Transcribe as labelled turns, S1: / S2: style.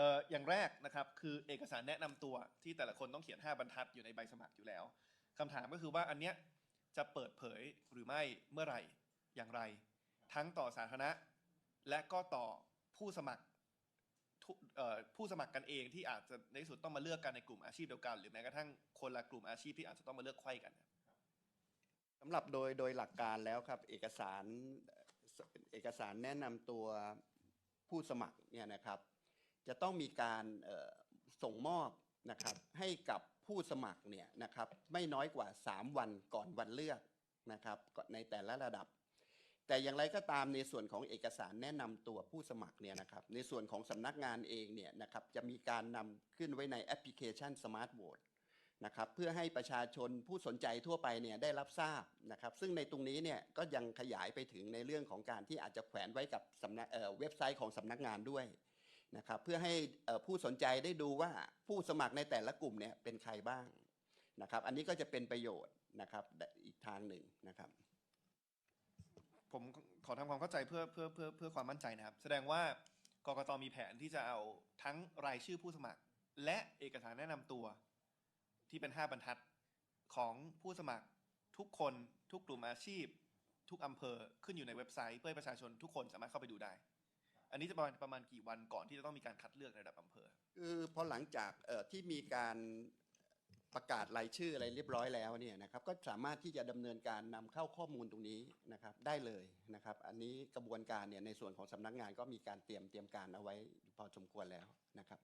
S1: อ่ออย่างแรกนะครับคือเอกสารแนะนำตัวที่แต่ละคนต้องเขียน 5 บรรทัดอยู่ในใบสมัครอยู่แล้วคำถามก็คือว่าอันเนี้ยจะเปิดเผยหรือไม่เมื่อไหร่อย่างไร ทั้งต่อสาธารณะ และก็ต่อผู้สมัครผู้สมัครกันเองที่อาจจะในที่สุดต้องมาเลือกกันในกลุ่มอาชีพเดียวกัน หรือแม้กระทั่งคนละกลุ่มอาชีพที่อาจจะต้องมาเลือกไขว้กัน
S2: สำหรับโดยโดยหลักการแล้วครับเอกสารเอกสารแนะนำตัวผู้สมัครเนี่ยนะครับ จะต้องมีการส่งมอบนะครับให้กับผู้สมัครเนี่ยนะครับไม่น้อยกว่า 3 วันก่อนวันเลือกนะครับในแต่ละระดับ แต่อย่างไรก็ตามในส่วนของเอกสารแนะนำตัวผู้สมัครเนี่ยนะครับในส่วนของสำนักงานเองเนี่ยนะครับจะมีการนำขึ้นไว้ในแอปพลิเคชัน Smart Vote นะครับเพื่อให้ประชาชนผู้สนใจทั่วไปเนี่ยได้รับทราบนะครับซึ่งในตรงนี้เนี่ยก็ยังขยายไปถึงในเรื่องของการที่อาจจะแขวนไว้กับสำนักเเว็บไซต์ของสำนักงานด้วย นะครับเพื่อให้ผู้สนใจได้ดูว่าผู้สมัครในแต่ละกลุ่มเนี่ยเป็นใครบ้างนะครับอันนี้ก็จะเป็นประโยชน์นะครับอีกทางหนึ่งนะครับ
S1: ผมขอทำความเข้าใจเพื่อเพื่อเพื่อเพื่อความมั่นใจนะครับ แสดงว่ากกตมีแผนที่จะเอาทั้งรายชื่อผู้สมัคร และเอกสารแนะนำตัว ที่เป็น 5 บรรทัดของผู้สมัครทุกคนทุกกลุ่มอาชีพ ทุกอำเภอขึ้นอยู่ในเว็บไซต์เพื่อประชาชนทุกคนสามารถเข้าไปดูได้ อันนี้จะประมาณประมาณกี่วันก่อนที่จะต้องมีการคัดเลือกในระดับอำเภอ
S2: คือพอหลังจากเอ่อที่มีการประกาศรายชื่ออะไรเรียบร้อยแล้วเนี่ยนะครับก็สามารถที่จะดำเนินการนำเข้าข้อมูลตรงนี้นะครับได้เลยนะครับ อันนี้กระบวนการเนี่ยในส่วนของสำนักงานก็มีการเตรียมเตรียมการเอาไว้พอสมควรแล้วนะครับ